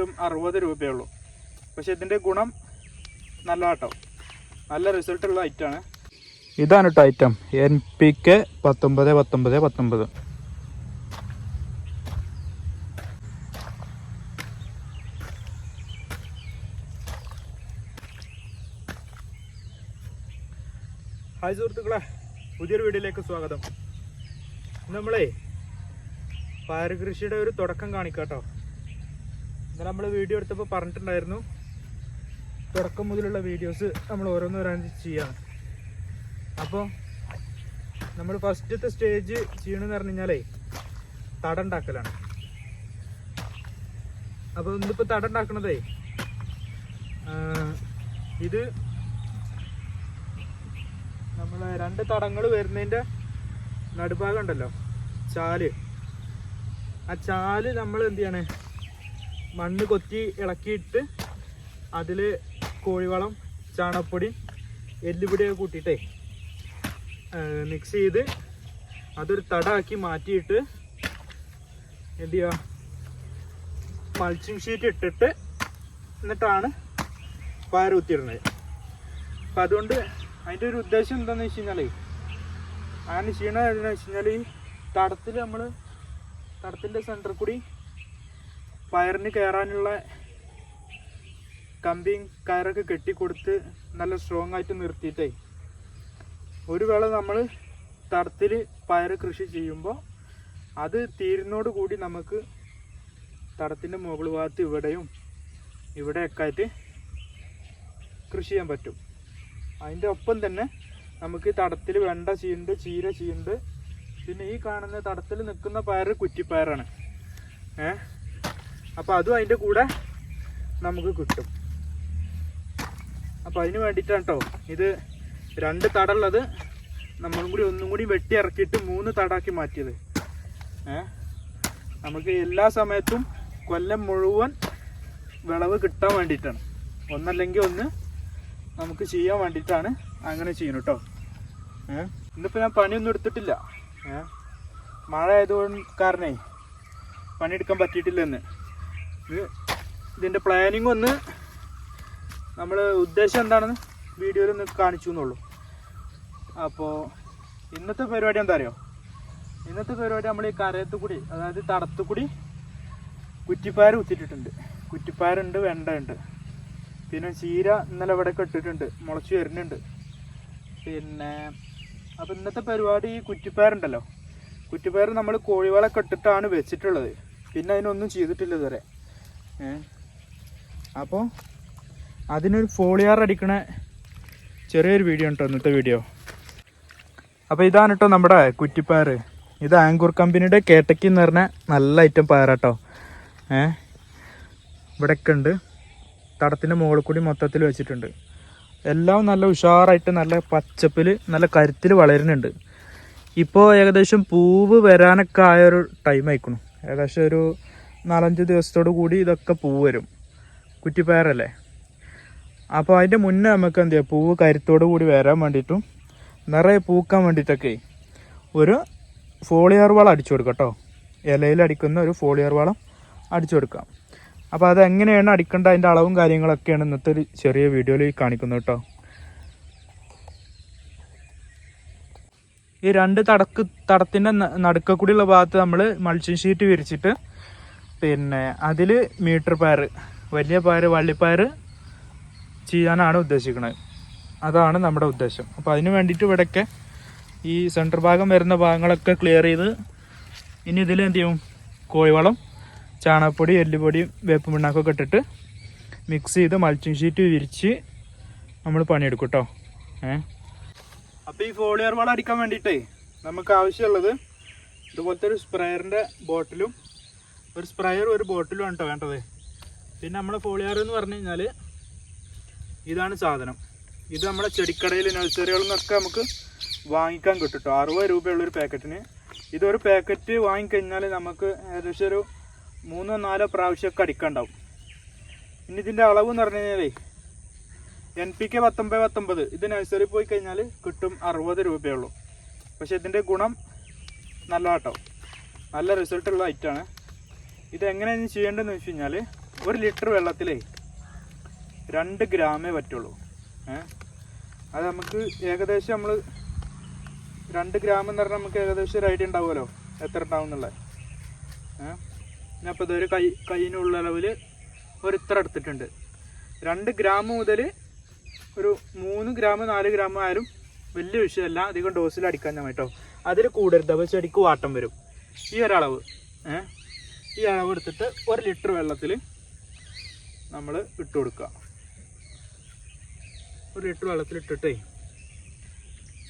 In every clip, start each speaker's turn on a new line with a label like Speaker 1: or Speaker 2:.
Speaker 1: കിട്ടും അറുപത് രൂപയുള്ളൂ. പക്ഷെ ഇതിന്റെ ഗുണം നല്ല കേട്ടോ നല്ല റിസൾട്ടുള്ള ഐറ്റമാണ് ഇതാണ് കേട്ടോ ഐറ്റം എൻ പി കെ പത്തൊമ്പത് പത്തൊമ്പത് പത്തൊമ്പത്. ഹായ് സുഹൃത്തുക്കളെ പുതിയൊരു വീഡിയോയിലേക്ക് സ്വാഗതം. നമ്മളെ നമ്മളേ പയർ കൃഷിയുടെ ഒരു തുടക്കം കാണിക്കാട്ടോ. ഇന്നലെ നമ്മൾ വീഡിയോ എടുത്തപ്പോൾ പറഞ്ഞിട്ടുണ്ടായിരുന്നു. തുടക്കം മുതലുള്ള വീഡിയോസ് നമ്മൾ ഓരോന്നോരോന്ന് ചെയ്യാം അപ്പോൾ നമ്മൾ ഫസ്റ്റത്തെ സ്റ്റേജ് ചെയ്യണമെന്ന് പറഞ്ഞു കഴിഞ്ഞാലേ തട ഉണ്ടാക്കലാണ്. അപ്പോൾ ഇന്നിപ്പോൾ തട ഉണ്ടാക്കണതേ ഇത് നമ്മൾ രണ്ട് തടങ്ങൾ വരുന്നതിന്റെ നടുഭാഗം ഉണ്ടല്ലോ ചാൽ. ആ ചാൽ നമ്മൾ എന്ത് ചെയ്യണേ മണ്ണ് കൊത്തി ഇളക്കിയിട്ട് അതിൽ കോഴിവളം ചാണപ്പൊടി എല്ലുപൊടിയൊക്കെ കൂട്ടിയിട്ടേ മിക്സ് ചെയ്ത് അതൊരു തടാക്കി മാറ്റിയിട്ട് എന്ത് ചെയ്യുക മൾച്ചിങ് ഷീറ്റ് ഇട്ടിട്ട് എന്നിട്ടാണ് പയർ കുത്തിയിടുന്നത്. അപ്പം അതുകൊണ്ട് അതിന്റെ ഒരു ഉദ്ദേശം എന്താണെന്ന് വെച്ച് കഴിഞ്ഞാൽ അങ്ങനെ ചെയ്യണത് എന്താണെന്ന് വെച്ച് കഴിഞ്ഞാൽ ഈ തടത്തിൽ നമ്മൾ തടത്തിന്റെ സെന്ററിൽ കൂടി പയറിന് കയറാനുള്ള കമ്പിയും കയറൊക്കെ കെട്ടിക്കൊടുത്ത് നല്ല സ്ട്രോങ് ആയിട്ട് നിർത്തിയിട്ടേ. ഒരു വേള നമ്മൾ തടത്തിൽ പയർ കൃഷി ചെയ്യുമ്പോൾ അത് തീരുന്നോട് കൂടി നമുക്ക് തടത്തിന്റെ മുകൾ ഭാഗത്ത് ഇവിടെയും ഇവിടെയൊക്കെ ആയിട്ട് കൃഷി ചെയ്യാൻ പറ്റും. അതിന്റെ ഒപ്പം തന്നെ നമുക്ക് തടത്തിൽ വെണ്ട ചെയ്യുന്നുണ്ട് ചീര ചെയ്യുന്നുണ്ട് പിന്നെ ഈ കാണുന്ന തടത്തിൽ നിൽക്കുന്ന പയർ കുറ്റിപ്പയറാണ്. ഏ? അപ്പോൾ അതും അതിന്റെ കൂടെ നമുക്ക് കിട്ടും. അപ്പോൾ അതിന് വേണ്ടിയിട്ടാണ് ഇത് രണ്ട് തടുള്ളത് നമ്മളും കൂടി ഒന്നും കൂടി വെട്ടി ഇറക്കിയിട്ട് മൂന്ന് തടാക്കി മാറ്റിയത്. നമുക്ക് എല്ലാ സമയത്തും കൊല്ലം മുഴുവൻ വിളവ് കിട്ടാൻ വേണ്ടിയിട്ടാണ്. ഒന്നല്ലെങ്കിൽ ഒന്ന് നമുക്ക് ചെയ്യാൻ വേണ്ടിയിട്ടാണ് അങ്ങനെ ചെയ്യുന്നത് കേട്ടോ ഇന്നിപ്പോൾ ഞാൻ പണിയൊന്നും എടുത്തിട്ടില്ല. മഴ ആയതുകൊണ്ട് കാരണേ പണിയെടുക്കാൻ പറ്റിയിട്ടില്ല എന്ന് ഇത് ഇതിന്റെ പ്ലാനിങ് ഒന്ന് നമ്മൾ ഉദ്ദേശം എന്താണെന്ന് വീഡിയോയിൽ ഒന്ന് കാണിച്ചു എന്നുള്ളൂ. അപ്പോൾ ഇന്നത്തെ പരിപാടി എന്താ അറിയോ ഇന്നത്തെ പരിപാടി നമ്മൾ ഈ കരയത്ത് കൂടി അതായത് തടത്തുകൂടി കുറ്റിപ്പയർ കുത്തിയിട്ടിട്ടുണ്ട്. കുറ്റിപ്പയറുണ്ട് വെണ്ട ഉണ്ട് പിന്നെ ചീര ഇന്നലെ ഇവിടെ കെട്ടിട്ടുണ്ട് മുളച്ച് വരുന്നുണ്ട്. പിന്നെ അപ്പോൾ ഇന്നത്തെ പരിപാടി ഈ കുറ്റിപ്പയറുണ്ടല്ലോ. കുറ്റിപ്പയർ നമ്മൾ കോഴിവളൊക്കെ കെട്ടിട്ടാണ് വെച്ചിട്ടുള്ളത്. പിന്നെ അതിനൊന്നും ചെയ്തിട്ടില്ല ഇതുവരെ. അപ്പോൾ അതിനൊരു ഫോളിയാർ അടിക്കണ ചെറിയൊരു വീഡിയോ ഉണ്ടോ ഇന്നത്തെ വീഡിയോ അപ്പോൾ ഇതാണ് കേട്ടോ നമ്മുടെ കുറ്റിപ്പയർ ഇത് ആങ്കൂർ കമ്പനിയുടെ കേട്ടക്കി എന്ന് പറഞ്ഞ നല്ല ഐറ്റം പയറാട്ടോ ഏ? ഇവിടെയൊക്കെ ഉണ്ട്. തടത്തിന്റെ മുകളിൽ കൂടി മൊത്തത്തിൽ വെച്ചിട്ടുണ്ട്. എല്ലാം നല്ല ഉഷാറായിട്ട് നല്ല പച്ചപ്പിൽ നല്ല കരുത്തിൽ വളരുന്നുണ്ട്. ഇപ്പോൾ ഏകദേശം പൂവ് വരാനൊക്കെ ആയൊരു ടൈം ആയിക്കണു. ഏകദേശം ഒരു നാലഞ്ച് ദിവസത്തോടു കൂടി ഇതൊക്കെ പൂവ് വരും. കുറ്റിപ്പയറല്ലേ? അപ്പോൾ അതിന്റെ മുന്നേ നമുക്ക് എന്ത് ചെയ്യാം? പൂവ് കരുത്തോടു കൂടി വരാൻ വേണ്ടിയിട്ടും നിറയെ പൂക്കാൻ വേണ്ടിയിട്ടൊക്കെ ഒരു ഫോളിയർ വളം അടിച്ചു കൊടുക്കാം കേട്ടോ. ഇലയിൽ അടിക്കുന്ന ഒരു ഫോളിയർ വളം അടിച്ചു കൊടുക്കാം. അപ്പോൾ അത് എങ്ങനെയാണ് അടിക്കേണ്ട അതിന്റെ അളവും കാര്യങ്ങളൊക്കെയാണ് ഇന്നത്തെ ഒരു ചെറിയ വീഡിയോയിൽ കാണിക്കുന്നത് കേട്ടോ. ഈ രണ്ട് തടക്ക് തടത്തിന്റെ നടുക്കക്കൂടിയുള്ള ഭാഗത്ത് നമ്മൾ മൾച്ചിങ് ഷീറ്റ് വിരിച്ചിട്ട് പിന്നെ അതിൽ മീറ്റർ പയർ വലിയ പയർ വള്ളിപ്പയർ ചെയ്യാനാണ് ഉദ്ദേശിക്കുന്നത് അതാണ് നമ്മുടെ ഉദ്ദേശം. അപ്പോൾ അതിന് വേണ്ടിയിട്ട് ഇവിടെയൊക്കെ ഈ സെന്റർ ഭാഗം വരുന്ന ഭാഗങ്ങളൊക്കെ ക്ലിയർ ചെയ്ത് ഇനി ഇതിൽ എന്ത് ചെയ്യും? കോഴിവളം ചാണകപ്പൊടി എല്ലുപൊടി വേപ്പ് പിണ്ണാക്കൊക്കെ ഇട്ടിട്ട് മിക്സ് ചെയ്ത് മൾച്ചിങ് ഷീറ്റ് വിരിച്ച് നമ്മൾ പണിയെടുക്കും കേട്ടോ ഏ? അപ്പോൾ ഈ ഫോളിയർ വളം അടിക്കാൻ വേണ്ടിയിട്ടേ നമുക്ക് ആവശ്യമുള്ളത് ഇതുപോലത്തെ ഒരു സ്പ്രേയറിന്റെ ബോട്ടിലും ഒരു സ്പ്രയറും ഒരു ബോട്ടിലും ആണ് കേട്ടോ വേണ്ടത്. പിന്നെ നമ്മുടെ ഫോളിയാർ എന്ന് പറഞ്ഞു കഴിഞ്ഞാൽ ഇതാണ് സാധനം. ഇത് നമ്മുടെ ചെടിക്കടയിൽ നഴ്സറികളിൽ നിന്നൊക്കെ നമുക്ക് വാങ്ങിക്കാൻ കിട്ടും കേട്ടോ അറുപത് രൂപയുള്ളൊരു പാക്കറ്റിന്. ഇതൊരു പാക്കറ്റ് വാങ്ങിക്കഴിഞ്ഞാൽ നമുക്ക് ഏകദേശം ഒരു മൂന്നോ നാലോ പ്രാവശ്യമൊക്കെ അടിക്കാണ്ടാവും. പിന്നെ ഇതിന്റെ അളവ് എന്ന് പറഞ്ഞു കഴിഞ്ഞാലേ എൻ പി കെ പത്തൊമ്പത് പത്തൊമ്പത്. ഇത് നഴ്സറി പോയി കഴിഞ്ഞാൽ കിട്ടും അറുപത് രൂപയുള്ളൂ പക്ഷെ ഇതിന്റെ ഗുണം നല്ല കേട്ടോ നല്ല റിസൾട്ടുള്ള ഐറ്റാണ് ഇത് എങ്ങനെയാണ് ചെയ്യേണ്ടതെന്ന് വെച്ച് കഴിഞ്ഞാൽ ഒരു ലിറ്റർ വെള്ളത്തിലേ രണ്ട് ഗ്രാമേ പറ്റുള്ളൂ. ഏഹ് അത് നമുക്ക് ഏകദേശം നമ്മൾ രണ്ട് ഗ്രാം എന്ന് പറഞ്ഞാൽ നമുക്ക് ഏകദേശം ഒരു ഐഡിയ ഉണ്ടാവുമല്ലോ എത്ര ഉണ്ടാവും എന്നുള്ളത്. ഏഹ് ഞാൻ ഇപ്പോൾ ഇതൊരു കൈ കൈയിനുള്ള അളവിൽ ഒരു ഇത്ര എടുത്തിട്ടുണ്ട്. രണ്ട് ഗ്രാം മുതൽ ഒരു മൂന്ന് ഗ്രാം നാല് ഗ്രാം ആയാലും വലിയ വിഷയമല്ല. അധികം ഡോസിൽ അടിക്കാൻ ഞാൻ കേട്ടോ. അതിൽ കൂടരുത് അപ്പോൾ ചെടിക്ക് വാട്ടം വരും. ഈ ഒരളവ്. ഏഹ് ഈ അളവ് എടുത്തിട്ട് ഒരു ലിറ്റർ വെള്ളത്തിൽ നമ്മൾ ഇട്ട് കൊടുക്കുക. ഒരു ലിറ്റർ വെള്ളത്തിൽ ഇട്ടിട്ടേ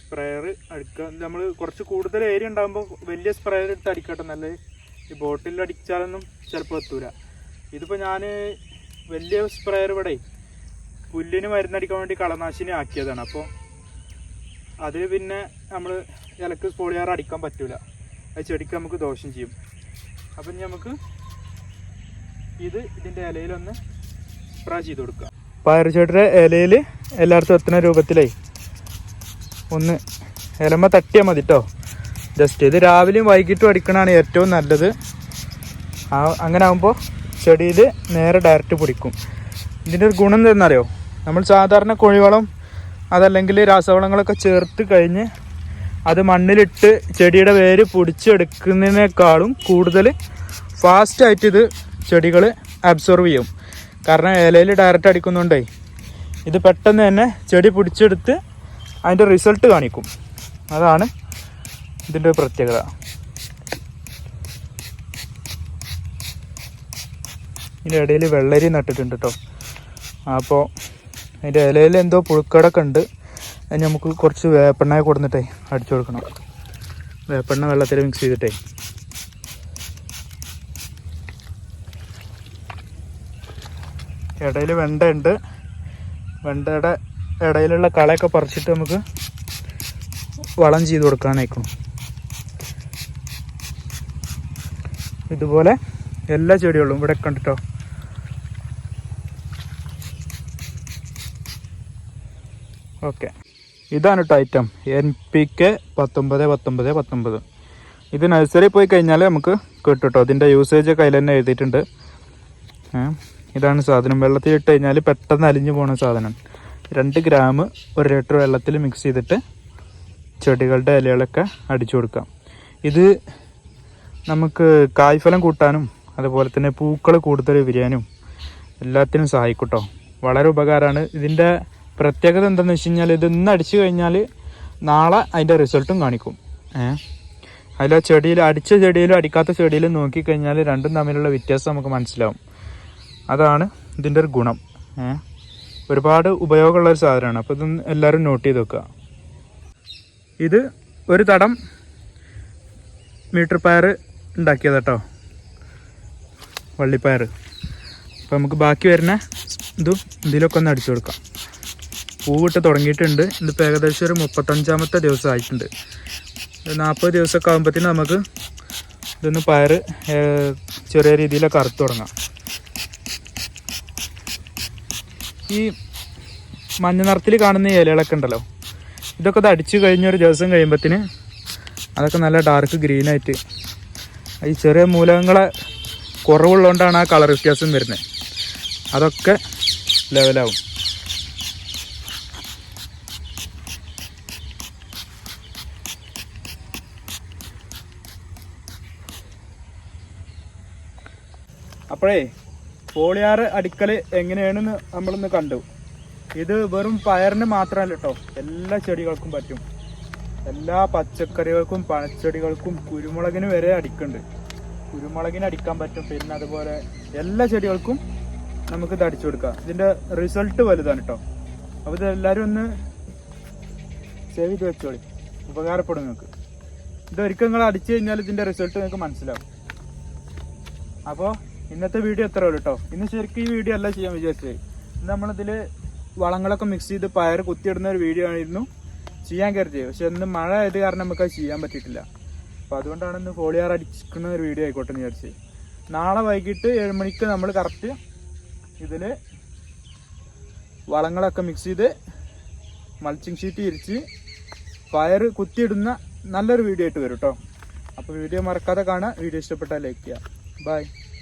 Speaker 1: സ്പ്രെയർ അടിക്കുക. നമ്മൾ കുറച്ച് കൂടുതൽ ഏരിയ ഉണ്ടാകുമ്പോൾ വലിയ സ്പ്രെയർ എടുത്ത് അടിക്കട്ടെ നല്ല ഈ ബോട്ടിൽ അടിച്ചാലൊന്നും ചിലപ്പോൾ എത്തൂല. ഇതിപ്പോൾ ഞാൻ വലിയ സ്പ്രെയർ ഇവിടെ പുല്ലിന് മരുന്നടിക്കാൻ വേണ്ടി കളനാശിനി ആക്കിയതാണ്. അപ്പോൾ അതിൽ പിന്നെ നമ്മൾ ഇലക്ക് സ്പോളിയാർ അടിക്കാൻ പറ്റൂല. അത് ചെടിക്ക് നമുക്ക് ദോഷം ചെയ്യും. അപ്പം ഇനി നമുക്ക് ഇത് ഇതിന്റെ ഇലയിലൊന്ന് സ്പ്രേ ചെയ്ത് കൊടുക്കുക. പയറുചെടിയുടെ ഇലയിൽ എല്ലായിടത്തും എത്തുന്ന രൂപത്തിലേ ഒന്ന് ഇലമ തട്ടിയാൽ മതി കേട്ടോ ജസ്റ്റ് ഇത് രാവിലെയും വൈകിട്ടും അടിക്കണതാണ് ഏറ്റവും നല്ലത്. ആ അങ്ങനെ ആകുമ്പോൾ ചെടിയിൽ നേരെ ഡയറക്റ്റ് പിടിക്കും. ഇതിന്റെ ഒരു ഗുണം എന്താണെന്നറിയോ? നമ്മൾ സാധാരണ കോഴിവളം അതല്ലെങ്കിൽ രാസവളങ്ങളൊക്കെ ചേർത്ത് കഴിഞ്ഞ് അത് മണ്ണിലിട്ട് ചെടിയുടെ വേര് പൊടിച്ചെടുക്കുന്നതിനേക്കാളും കൂടുതൽ ഫാസ്റ്റായിട്ട് ഇത് ചെടികൾ അബ്സോർവ് ചെയ്യും. കാരണം ഇലയിൽ ഡയറക്റ്റ് അടിക്കുന്നുണ്ടേ ഇത് പെട്ടെന്ന് തന്നെ ചെടി പിടിച്ചെടുത്ത് അതിന്റെ റിസൾട്ട് കാണിക്കും. അതാണ് ഇതിന്റെ പ്രത്യേകത. ഇതിന്റെ ഇടയിൽ വെള്ളരി നട്ടിട്ടുണ്ട് കേട്ടോ അപ്പോൾ അതിന്റെ ഇലയിൽ എന്തോ പുഴുക്കടൊക്കെ ഉണ്ട്. അത് നമുക്ക് കുറച്ച് വേപ്പെണ്ണ കൊടുത്തിട്ടേ അടിച്ചു കൊടുക്കണം. വേപ്പെണ്ണ വെള്ളത്തിൽ മിക്സ് ചെയ്തിട്ടേ. ഇടയിൽ വെണ്ടയുണ്ട്. വെണ്ടയുടെ ഇടയിലുള്ള കളയൊക്കെ പറിച്ചിട്ട് നമുക്ക് വളം ചെയ്ത് കൊടുക്കാനായിരിക്കും ഇതുപോലെ എല്ലാ ചെടികളും ഇവിടെ കണ്ടിട്ടോ? ഓക്കെ. ഇതാണ് കേട്ടോ ഐറ്റം എൻ പി കെ പത്തൊമ്പത് പത്തൊമ്പത് പത്തൊമ്പത്. ഇത് നഴ്സറി പോയി കഴിഞ്ഞാൽ നമുക്ക് കിട്ടും കേട്ടോ അതിന്റെ യൂസേജ് കയ്യിൽ തന്നെ എഴുതിയിട്ടുണ്ട്. ഇതാണ് സാധനം. വെള്ളത്തിൽ ഇട്ട് കഴിഞ്ഞാൽ പെട്ടെന്ന് അലിഞ്ഞു പോകുന്ന സാധനം. രണ്ട് ഗ്രാം ഒരു ലിറ്റർ വെള്ളത്തിൽ മിക്സ് ചെയ്തിട്ട് ചെടികളുടെ ഇലകളൊക്കെ അടിച്ചു കൊടുക്കാം. ഇത് നമുക്ക് കായ്ഫലം കൂട്ടാനും അതുപോലെ തന്നെ പൂക്കൾ കൂടുതൽ വിരിയാനും എല്ലാത്തിനും സഹായിക്കും കേട്ടോ വളരെ ഉപകാരമാണ്. ഇതിന്റെ പ്രത്യേകത എന്താണെന്ന് വെച്ച് കഴിഞ്ഞാൽ ഇത് ഇന്ന് അടിച്ചു കഴിഞ്ഞാൽ നാളെ അതിന്റെ റിസൾട്ടും കാണിക്കും. ഏഹ് അതിൽ ചെടിയിൽ അടിച്ച ചെടിയിലും അടിക്കാത്ത ചെടിയിലും നോക്കിക്കഴിഞ്ഞാൽ രണ്ടും തമ്മിലുള്ള വ്യത്യാസം നമുക്ക് മനസ്സിലാവും. അതാണ് ഇതിന്റെ ഒരു ഗുണം. ഏഹ് ഒരുപാട് ഉപയോഗമുള്ള ഒരു സാധനമാണ്. അപ്പോൾ ഇത് എല്ലാവരും നോട്ട് ചെയ്ത് വെക്കുക. ഇത് ഒരു തടം മീറ്റർ പയർ ഉണ്ടാക്കിയത് കേട്ടോ വള്ളിപ്പയർ. അപ്പോൾ നമുക്ക് ബാക്കി വരുന്ന ഇതും ഇതിലൊക്കെ ഒന്ന് അടിച്ചു കൊടുക്കാം. പൂവിട്ട് തുടങ്ങിയിട്ടുണ്ട്. ഇതിപ്പോൾ ഏകദേശം ഒരു മുപ്പത്തഞ്ചാമത്തെ ദിവസം ആയിട്ടുണ്ട്. നാൽപ്പത് ദിവസമൊക്കെ ആകുമ്പോഴത്തേന് നമുക്ക് ഇതൊന്ന് പയർ ചെറിയ രീതിയിലൊക്കെ അറുത്ത് തുടങ്ങാം. ഈ മഞ്ഞ നിറത്തിൽ കാണുന്ന ഇലകളൊക്കെ ഉണ്ടല്ലോ. ഇതൊക്കെ ഇത് അടിച്ചു കഴിഞ്ഞൊരു ദിവസം കഴിയുമ്പത്തിന് അതൊക്കെ നല്ല ഡാർക്ക് ഗ്രീനായിട്ട് ഈ ചെറിയ മൂലകങ്ങളെ കുറവുള്ളതുകൊണ്ടാണ് ആ കളർ വ്യത്യാസം വരുന്നത്. അതൊക്കെ ലെവലാവും അപ്പോഴേ പോളിയാറ് അടിക്കൽ എങ്ങനെയാണെന്ന് നമ്മളൊന്ന് കണ്ടു. ഇത് വെറും പയറിന് മാത്രമല്ല കേട്ടോ എല്ലാ ചെടികൾക്കും പറ്റും. എല്ലാ പച്ചക്കറികൾക്കും പഴച്ചെടികൾക്കും കുരുമുളകിന് വരെ അടിക്കുന്നുണ്ട്. കുരുമുളകിന് അടിക്കാൻ പറ്റും. പിന്നെ അതുപോലെ എല്ലാ ചെടികൾക്കും നമുക്ക് ഇത് അടിച്ചു കൊടുക്കാം. ഇതിന്റെ റിസൾട്ട് വലുതാണ് കേട്ടോ അപ്പോൾ ഇതെല്ലാവരും ഒന്ന് സേവ് ചെയ്ത് വെച്ചോളി. ഉപകാരപ്പെടും നിങ്ങൾക്ക്. ഇതൊരിക്കൽ നിങ്ങൾ അടിച്ചു കഴിഞ്ഞാൽ ഇതിന്റെ റിസൾട്ട് നിങ്ങൾക്ക് മനസ്സിലാവും. അപ്പോൾ ഇന്നത്തെ വീഡിയോ എത്ര ഉള്ളൂ കേട്ടോ ഇന്ന് ശരിക്കും ഈ വീഡിയോ അല്ല ചെയ്യാൻ വിചാരിച്ചത്. ഇന്ന് നമ്മളിതിൽ വളങ്ങളൊക്കെ മിക്സ് ചെയ്ത് പയർ കുത്തിയിടുന്ന ഒരു വീഡിയോ ആയിരുന്നു. ചെയ്യാൻ കരുതിയത്. പക്ഷെ ഇന്ന് മഴ ആയത് കാരണം നമുക്ക് അത് ചെയ്യാൻ പറ്റിയിട്ടില്ല. അപ്പോൾ അതുകൊണ്ടാണ് ഇന്ന് ഫോളിയാർ അടിക്കുന്ന ഒരു വീഡിയോ ആയിക്കോട്ടെ എന്ന് വിചാരിച്ചത്. നാളെ വൈകിട്ട് ഏഴ് മണിക്ക് നമ്മൾ കറക്റ്റ് ഇതിൽ വളങ്ങളൊക്കെ മിക്സ് ചെയ്ത് മൾച്ചിങ് ഷീറ്റ് ഇരിച്ച് പയർ കുത്തിയിടുന്ന നല്ലൊരു വീഡിയോ ആയിട്ട് വരും കേട്ടോ അപ്പോൾ വീഡിയോ മറക്കാതെ കാണുക. വീഡിയോ ഇഷ്ടപ്പെട്ടാൽ ലൈക്ക് ചെയ്യുക. ബൈ